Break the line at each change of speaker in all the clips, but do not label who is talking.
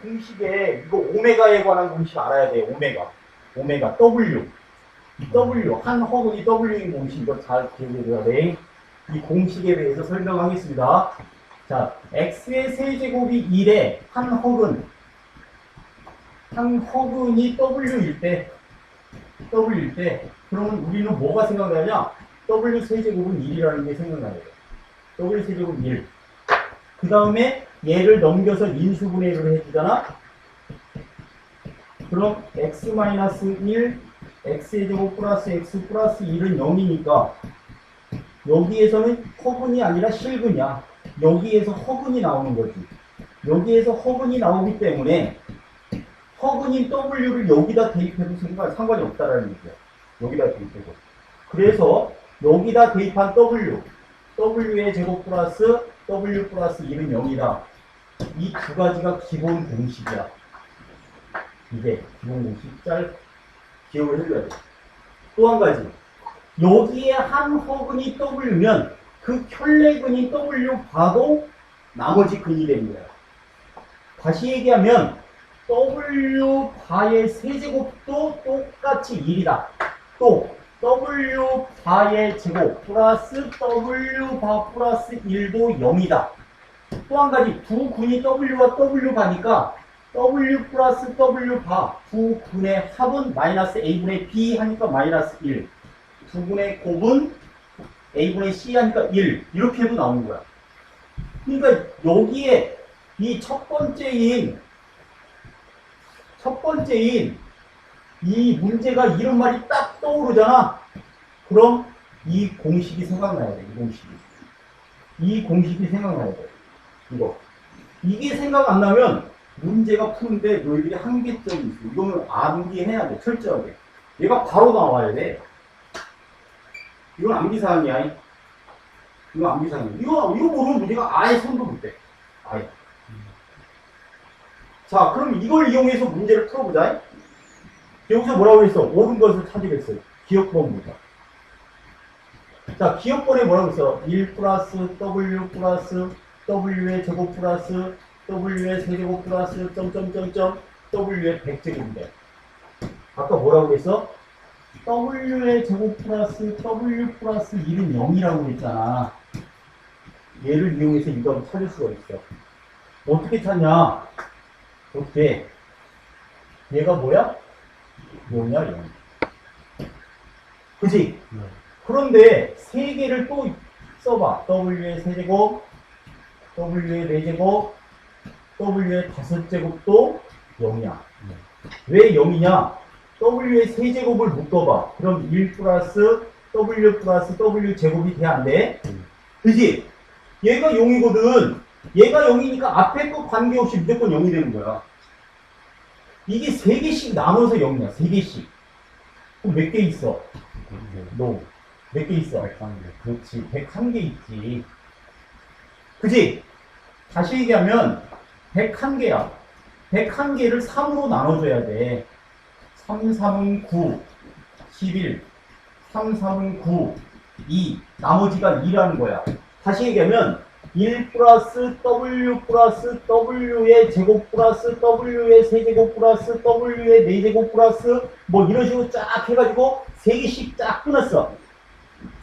공식에 이거 오메가에 관한 공식 알아야 돼. 오메가. 오메가 W. 이 W 한 허근이 W인 공식 이거 잘 기억해둬야 돼. 이 공식에 대해서 설명하겠습니다. 자, x의 세제곱이 1에 한 허근 한 허근이 W일 때 W일 때 그러면 우리는 뭐가 생각나냐? W 세제곱은 1이라는 게 생각나야 돼. W 세제곱 1. 그 다음에 얘를 넘겨서 인수분해를 해주잖아? 그럼 x-1, x의 제곱 플러스 x 플러스 1은 0이니까 여기에서는 허근이 아니라 실근이야. 여기에서 허근이 나오는 거지. 여기에서 허근이 나오기 때문에 허근인 W를 여기다 대입해도 상관, 상관이 없다라는 얘기야. 여기다 대입해도. 그래서 여기다 대입한 W, W의 제곱 플러스 W 플러스 1은 0이다. 이 두 가지가 기본 공식이야. 이게 기본 공식 짤 기억을 해줘야 돼. 또 한 가지. 여기에 한 허근이 W면 그 켤레근인 W 봐도 나머지 근이 되는 거야. 다시 얘기하면 W 바의 세제곱도 똑같이 1이다. 또 W 바의 제곱 플러스 W 바 플러스 1도 0이다. 또 한 가지 두 군이 W와 W 바니까 W 플러스 W 바두 군의 합은 마이너스 A분의 B 하니까 마이너스 1. 두 군의 곱은 A분의 C 하니까 1. 이렇게 해도 나오는 거야. 그러니까 여기에 이 첫 번째인 첫 번째인 이 문제가 이런 말이 딱 떠오르잖아. 그럼 이 공식이 생각나야 돼. 이 공식이. 이 공식이 생각나야 돼. 이거. 이게 생각 안 나면 문제가 푸는데 너희들이 한계점이 있어. 이거는 암기해야 돼. 철저하게. 얘가 바로 나와야 돼. 이건 암기사항이야. 이거 암기사항이야. 이거, 이거 모르면 문제가 아예 손도 못 대. 아예. 자, 그럼 이걸 이용해서 문제를 풀어보자. 여기서 뭐라고 했어? 옳은 것을 찾으겠어. 기억번 보자. 자, 기억번에 뭐라고 했어? 1 플러스 W 플러스 W의 제곱 플러스 W의 세제곱 플러스 점점점점 W의 100제곱인데. 아까 뭐라고 했어? W의 제곱 플러스 W 플러스 1은 0이라고 했잖아. 얘를 이용해서 이 값을 찾을 수가 있어. 어떻게 찾냐? 어떻게? 얘가 뭐야? 0이야, 0. 그지? 그런데 세 개를 또 써봐. W의 세제곱, W의 네제곱, W의 다섯제곱도 0이야. 왜 0이냐? W의 세제곱을 묶어봐. 그럼 1 플러스 W 플러스 W 제곱이 돼, 안 돼? 그지? 얘가 0이거든. 얘가 0이니까 앞에 거 관계없이 무조건 0이 되는 거야. 이게 3개씩 나눠서 0이야. 3개씩. 그럼 몇 개 있어? 너. 몇개 있어? 그렇지. 101개 있지. 그지? 다시 얘기하면 101개야. 101개를 3으로 나눠줘야 돼. 3, 3은 9, 11, 3, 3은 9, 2. 나머지가 2라는 거야. 다시 얘기하면 1 플러스 W 플러스 W의 제곱 플러스 W의 세제곱 플러스 W의 네제곱 플러스 뭐 이런 식으로 쫙 해가지고 3개씩 쫙 끊었어.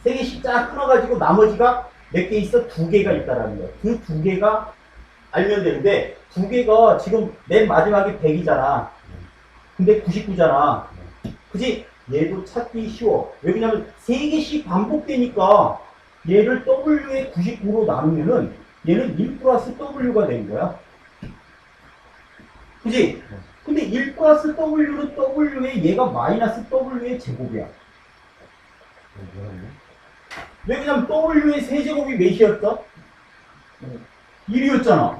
3개씩 쫙 끊어가지고 나머지가 몇 개 있어? 두 개가 있다라는 거야. 그 두 개가 알면 되는데 두 개가 지금 맨 마지막에 100이잖아. 근데 99잖아. 그지? 얘도 찾기 쉬워. 왜냐면 3개씩 반복되니까 얘를 W의 99로 나누면은 얘는 1 플러스 W가 된 거야. 그지? 근데 1 플러스 W는 W에 얘가 마이너스 W의 제곱이야. 왜냐면 W의 세제곱이 몇이었어? 1이었잖아.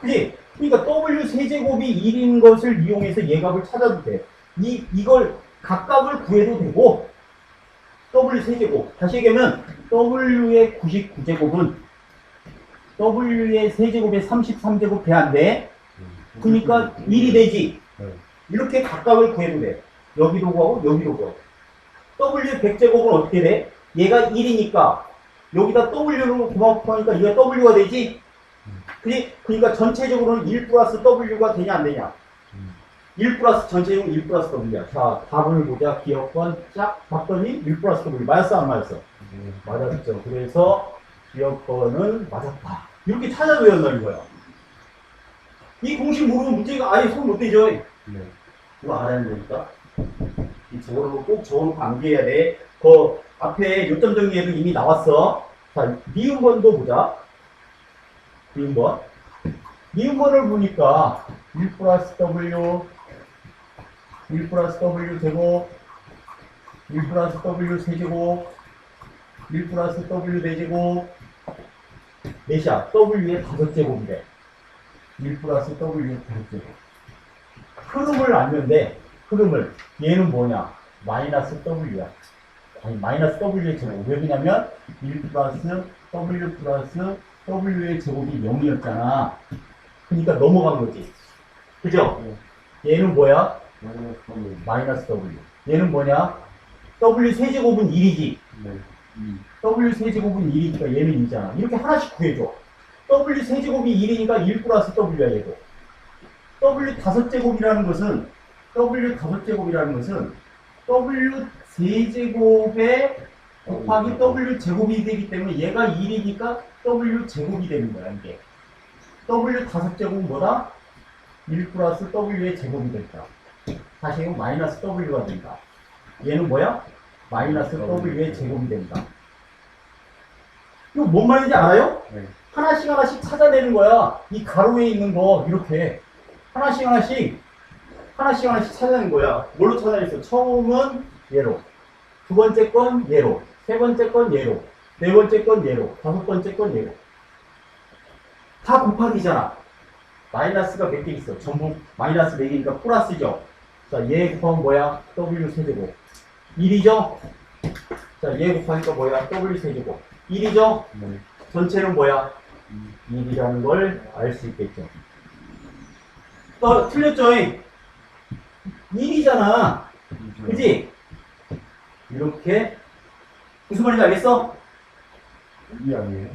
그지? 그러니까 W 세제곱이 1인 것을 이용해서 얘 값을 찾아도 돼. 이, 이걸 각각을 구해도 되고, W 세제곱. 다시 얘기하면, W의 99제곱은 W의 세제곱의 33제곱 배안 돼. 그러니까 1이 되지. 이렇게 각각을 구해도 돼. 여기도 구하고, 여기도 구하고. W의 100제곱은 어떻게 돼? 얘가 1이니까, 여기다 W로 곱하니까 얘가 W가 되지? 그니, 그러니까 전체적으로는 1 플러스 W가 되냐 안 되냐? 1 플러스 전체적으로 1 플러스 W야. 자, 답을 보자. 기억권 쫙 봤더니 1 플러스 W. 맞았어 안 맞았어? 맞았죠. 그래서 기억권은 맞았다. 이렇게 찾아 외운다는 거야. 이 공식 모르면 문제가 아예 손못 대죠.
네.
이거 알아야 되니까. 이 저거를 꼭 적어놓고 암기해야 돼. 그 앞에 요점 정리에도 이미 나왔어. 자, 미음번도 보자. 미음번. 미음번을 보니까 1 플러스 W, 1 플러스 W 제곱, 1 플러스 W 세제곱, 1 플러스 W 네제곱, 몇이야? W의 다섯 제곱이래. 1 플러스 W의 다섯 제곱. 흐름을 알면 흐름을 얘는 뭐냐 마이너스 w야 아니 마이너스 w의 제곱 왜 그러냐면 1 플러스 w 플러스 w의 제곱이 0이었잖아 그러니까 넘어간 거지 그죠? 얘는 뭐야 마이너스 w 얘는 뭐냐 w 세제곱은 1이지
네.
W 세제곱은 1이니까 얘는 2잖아. 이렇게 하나씩 구해줘. W 세제곱이 1이니까 1 플러스 w야 얘도. W 다섯 제곱이라는 것은 w 다섯 제곱이라는 것은 w 세제곱에 곱하기 w 제곱이 되기 때문에 얘가 1이니까 w 제곱이 되는 거야 이게. W 다섯 제곱은 뭐다? 1 플러스 w의 제곱이 된다. 다시 이건 마이너스 w가 된다. 얘는 뭐야? 마이너스 w의 제곱이 된다 이거 뭔 말인지 알아요?
네.
하나씩 하나씩 찾아내는 거야. 이 가로에 있는 거 이렇게 하나씩 하나씩 하나씩 하나씩 찾아내는 거야. 뭘로 찾아냈어? 처음은 얘로, 두 번째 건 얘로, 세 번째 건 얘로, 네 번째 건 얘로, 다섯 번째 건 얘로. 다 곱하기잖아. 마이너스가 몇 개 있어? 전부 마이너스 4개니까 플러스죠. 자, 얘 곱하면 뭐야? W 세제곱. 1이죠? 자, 얘 곱하니까 뭐야? W 세제곱. 1이죠?
네.
전체는 뭐야? 1이라는 걸 알 수 있겠죠. 어, 틀렸죠? 1이잖아. 그지? 이렇게. 무슨 말인지 알겠어?
이 아니에요?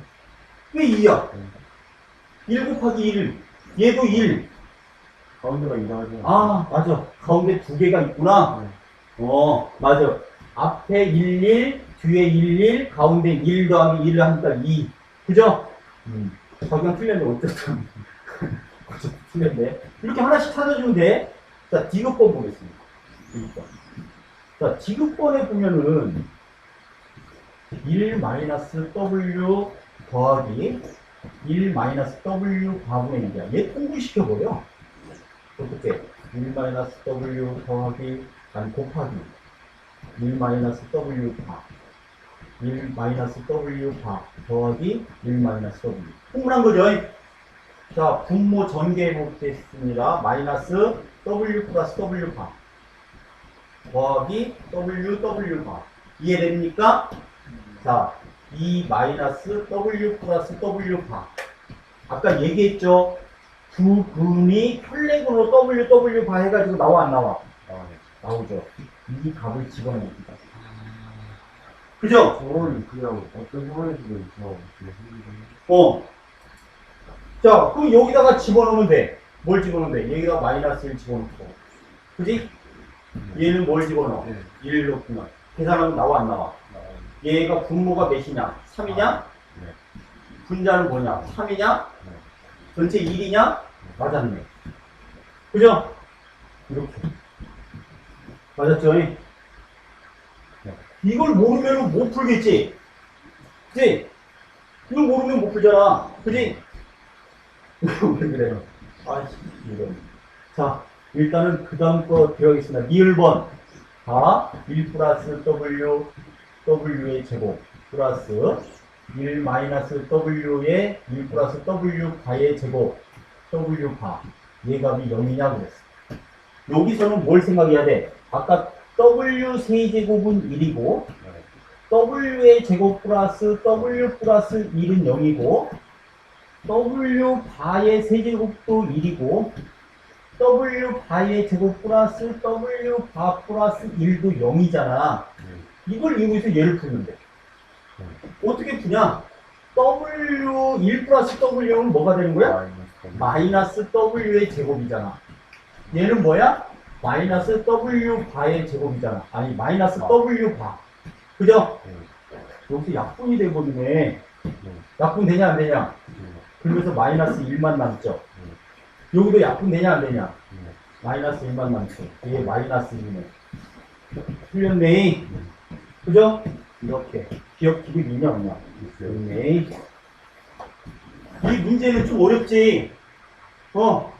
왜 2야? 1 곱하기 1. 얘도 1.
가운데가 이상하죠?
아, 맞아. 가운데 두 개가 있구나.
네.
어, 맞아. 앞에 1, 1, 뒤에 1, 1, 가운데 1 더하기 1을 하니까 2. 그죠? 음. 적용 틀렸네, 어쨌든. 틀렸네. 이렇게 하나씩 찾아주면 돼. 자, 디귿번 보겠습니다. 디귿번. 자, 디귿번에 보면은 1 마이너스 W 더하기 1 마이너스 W 과분의 1이야. 얘 통분시켜버려. 어떻게? 1 마이너스 W 더하기, 아니, 곱하기. 1 마이너스 W 바. 1 마이너스 W 바 더하기 1 마이너스 W. 통분한 거죠? 자, 분모 전개 해 보겠습니다. 마이너스 W 플러스 W 바. 더하기 W W 바. 이해됩니까? 자, 2 마이너스 W 플러스 W 바. 아까 얘기했죠? 두 근이 혈렉으로 W W 바 해가지고 나와 안 나와?
아, 네.
나오죠. 이 값을 집어냅니다. 그죠?
저는 그냥 어떤 그냥 생기거든요.
어. 자, 그럼 여기다가 집어넣으면 돼. 뭘 집어넣으면 돼? 여기다 마이너스를 집어넣고. 그지? 얘는 뭘 집어넣어?
네.
1을 넣구나. 계산하면 나와 안 나와?
아,
얘가 분모가 몇이냐? 3이냐?
네.
분자는 뭐냐? 3이냐?
네.
전체 1이냐? 맞았네. 그죠? 이렇게. 맞았죠?
네.
이걸 모르면 못 풀겠지? 그지? 이걸 모르면 못 풀잖아. 그지? 왜 그래요? 아씨, 이런. 자, 일단은 그 다음 거 들어가겠습니다. 니을번. 다, 1 플러스 W, W의 제곱, 플러스 1 마이너스 W의 1 플러스 W 바의 제곱, W 바. 얘 값이 0이냐 그랬어. 여기서는 뭘 생각해야 돼? 아까 W 세제곱은 1이고,
네.
W의 제곱 플러스 W 플러스 1은 0이고, W 바의 세제곱도 1이고, W 바의 제곱 플러스 W 바 플러스 1도 0이잖아.
네.
이걸 이용해서 얘를 푸는데. 어떻게 푸냐? W 1 플러스 W는 뭐가 되는 거야?
마이너스
W의 제곱이잖아. 얘는 뭐야? 마이너스 W 바의 제곱이잖아. 아니, 마이너스
아.
W 바. 그죠?
네.
여기서 약분이 돼버리네.
네.
약분 되냐, 안 되냐?
네.
그러면서 마이너스 1만 남죠.
네.
여기도 약분 되냐, 안 되냐?
네.
마이너스 1만 남죠. 얘 마이너스 1이네. 틀렸네. 그죠? 이렇게. 기억 기억이 있냐, 없냐? 있네. 이 문제는 좀 어렵지? 어,